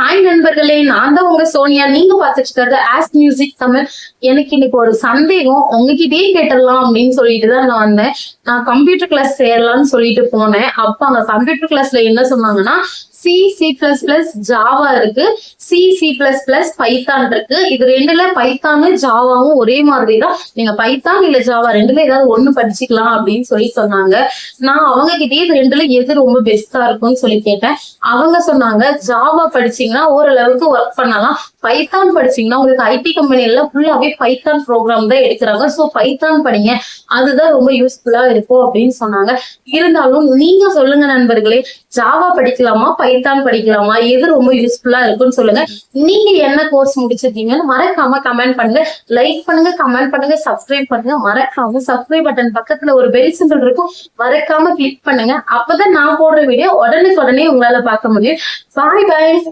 Hi நண்பர்களே. நான் தான் உங்க சோனியா. நீங்க பார்த்துட்டு ஆஸ் மியூசிக் தமிழ். எனக்கு இன்னைக்கு ஒரு சந்தேகம். உங்ககிட்டயே கேட்டுடலாம் அப்படின்னு சொல்லிட்டு தான் நான் வந்தேன். நான் கம்ப்யூட்டர் கிளாஸ் சேரலாம்னு சொல்லிட்டு போனேன். அப்ப அங்க கம்ப்யூட்டர் கிளாஸ்ல என்ன சொன்னாங்கன்னா C C plus plus Java இருக்கு. C C plus plus Python இருக்கு. இது ரெண்டுல பைத்தானும் ஜாவாவும் ஒரே மாதிரி தான் நீங்க பைத்தான் இல்ல ஜாவா ரெண்டுல ஏதாவது ஒண்ணு படிச்சுக்கலாம் அப்படின்னு சொல்லி சொன்னாங்க. நான் அவங்க கிட்டயே இது ரெண்டுல எது ரொம்ப பெஸ்டா இருக்கும்னு சொல்லி கேட்டேன். அவங்க சொன்னாங்க ஜாவா படிச்சீங்கன்னா ஓரளவுக்கு ஒர்க் பண்ணலாம். பைத்தான் படிச்சீங்கன்னா உங்களுக்கு ஐடி கம்பெனி எல்லாம் ஃபுல்லாவே பைத்தான் ப்ரோக்ராம் தான் எடுக்கிறாங்க. ஸோ பைத்தான் படிங்க. அதுதான் ரொம்ப யூஸ்ஃபுல்லா இருக்கும் அப்படின்னு சொன்னாங்க. இருந்தாலும் நீங்க சொல்லுங்க நண்பர்களே ஜாவா படிக்கலாமா? பைத்தான் படிக்கலாமா எது ரொம்ப யூஸ்ஃபுல்லா இருக்கும்னு சொல்லுங்க. நீங்க என்ன கோர்ஸ் முடிச்சிருக்கீங்கன்னு மறக்காம கமெண்ட் பண்ணுங்க. லைக் பண்ணுங்க கமெண்ட் பண்ணுங்க சப்ஸ்கிரைப் பண்ணுங்க. மறக்காம சப்ஸ்கிரைப் பட்டன் பக்கத்துல ஒரு பெல் சிம்பிள் இருக்கும். மறக்காம கிளிக் பண்ணுங்க. அப்பதான் நான் போடுற வீடியோ உடனுக்குடனே உங்களால பார்க்க முடியும். பாய் பாய்